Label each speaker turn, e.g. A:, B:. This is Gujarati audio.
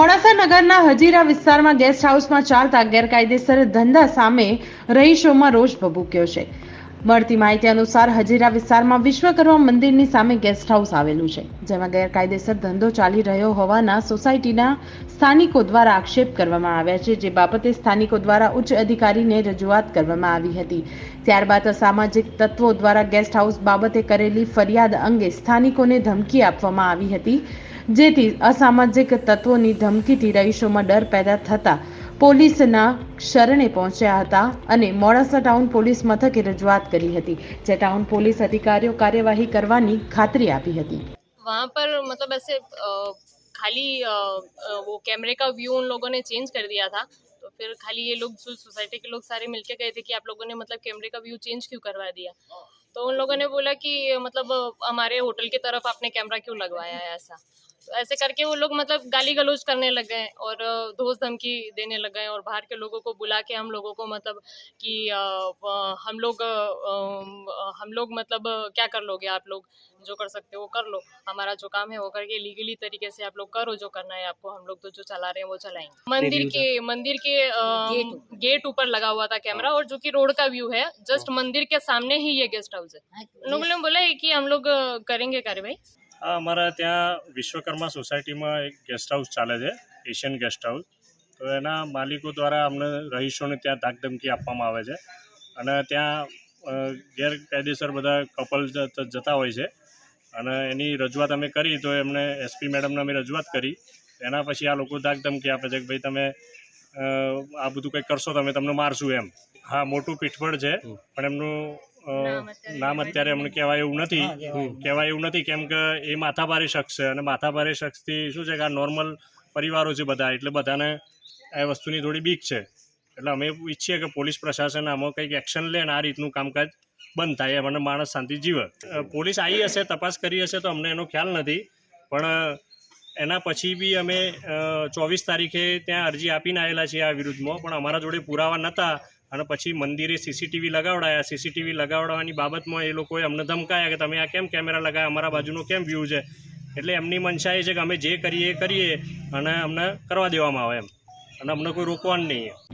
A: મોડાસા નગરના હજીરા વિસ્તારમાં ગેસ્ટ હાઉસમાં ચાલતા ગેરકાયદેસર ધંધા સામે રહીશોમાં રોષ ભભૂક્યો છે. મળતી માહિતી અનુસાર હજીરા વિસ્તારમાં વિશ્વકર્મા મંદિરની સામે ગેસ્ટ હાઉસ આવેલું છે, જેમાં ગેરકાયદેસર ધંધો ચાલી રહ્યો હોવાના સોસાયટીના સ્થાનિકો દ્વારા આક્ષેપ કરવામાં આવ્યા છે, જે બાબતે સ્થાનિકો દ્વારા ઉચ્ચ અધિકારીને રજૂઆત કરવામાં આવી હતી. ત્યારબાદ અસામાજિક તત્વો દ્વારા ગેસ્ટ હાઉસ બાબતે કરેલી ફરિયાદ અંગે સ્થાનિકોને ધમકી આપવામાં આવી હતી, જેથી અસામાજિક તત્વોની ધમકીથી રહીશોમાં ડર પેદા થતા પોલીસના શરણે પહોંચ્યા હતા અને મોડાસા ટાઉન પોલીસ મથકે રજૂઆત કરી હતી જે ટાઉન પોલીસ અધિકારીઓ કાર્યવાહી કરવાની ખાતરી આપી હતી
B: वहाँ पर मतलब ऐसे अ, खाली अ, अ, वो कैमरे का व्यू उन लोगों ने चेंज कर दिया था तो फिर खाली ये लोग जो सोसाइटी के लोग सारे मिलके गए थे कि आप लोगों ने मतलब कैमरे का व्यू चेंज क्यों करवा दिया तो उन लोगों ने बोला कि मतलब अ, हमारे होटल की तरफ आपने कैमरा क्यों लगवाया है ऐसा तो ऐसे करके वो लोग मतलब गाली गलौज करने लग गए और धोस धमकी देने लग गए और बाहर के लोगों को बुला के हम लोगों को मतलब कि हम लोग हम लोग मतलब क्या कर लोगे आप लोग? जो कर सकते हो वो कर लो। हमारा जो काम है वो करके लीगली तरीके से आप लोग करो जो करना है आपको। हम लोग तो जो चला रहे हैं वो चलाएँगे। मंदिर के मंदिर के गेट ऊपर। लगा हुआ था कैमरा और जो कि रोड का व्यू है। जस्ट मंदिर के सामने ही ये गेस्ट हाउस है। उन लोगों ने बोला है कि हम लोग करेंगे कार्रवाई।
C: આ અમારા ત્યાં વિશ્વકર્મા સોસાયટીમાં એક ગેસ્ટ હાઉસ ચાલે છે એશિયન ગેસ્ટ હાઉસ તો એના માલિકો દ્વારા અમને રહીશોને ત્યાં ધાકધમકી આપવામાં આવે છે. અને ત્યાં ગેરકાયદેસર બધા કપલ જતા હોય છે. અને એની રજૂઆત અમે કરી તો એમને એસપી મેડમને અમે રજૂઆત કરી. એના પછી આ લોકો ધાકધમકી આપે છે કે ભાઈ તમે આ બધું કંઈક કરશો તમે તમને મારશું એમ. હા મોટું પીઠબળ છે પણ એમનું નામ અત્યારે અમને કહેવાય એવું નથી. કહેવાય. એવું નથી કેમ કે એ માથાભારી શખ્સ છે. અને માથાભારી શખ્સથી શું છે કે આ નોર્મલ પરિવારો છે બધા. એટલે બધાને આ વસ્તુની થોડી બીક છે. એટલે અમે ઈચ્છીએ કે પોલીસ પ્રશાસન આમાં કંઈક એક્શન લે અને આ રીતનું કામકાજ બંધ થાય એમ અને માણસ શાંતિ જીવે. પોલીસ આવી હશે તપાસ કરી હશે તો અમને એનો ખ્યાલ નથી. પણ એના પછી બી અમે ચોવીસ તારીખે ત્યાં અરજી આપીને આવેલા છીએ આ વિરુદ્ધમાં, પણ અમારા જોડે પુરાવા નહોતા અને પછી મંદિરે સીસીટીવી લગાવડાયા. સીસીટીવી લગાવડાવવાની બાબતમાં એ લોકોએ અમને ધમકાયા કે તમે આ કેમ કેમેરા લગાવ્યા? અમારા બાજુનો કેમ વ્યૂ છે? એટલે એમની મનસા એ છે કે અમે જે કરીએ એ કરીએ અને અમને કરવા દેવામાં આવે એમ. અને અમને કોઈ રોકવાનું નહીં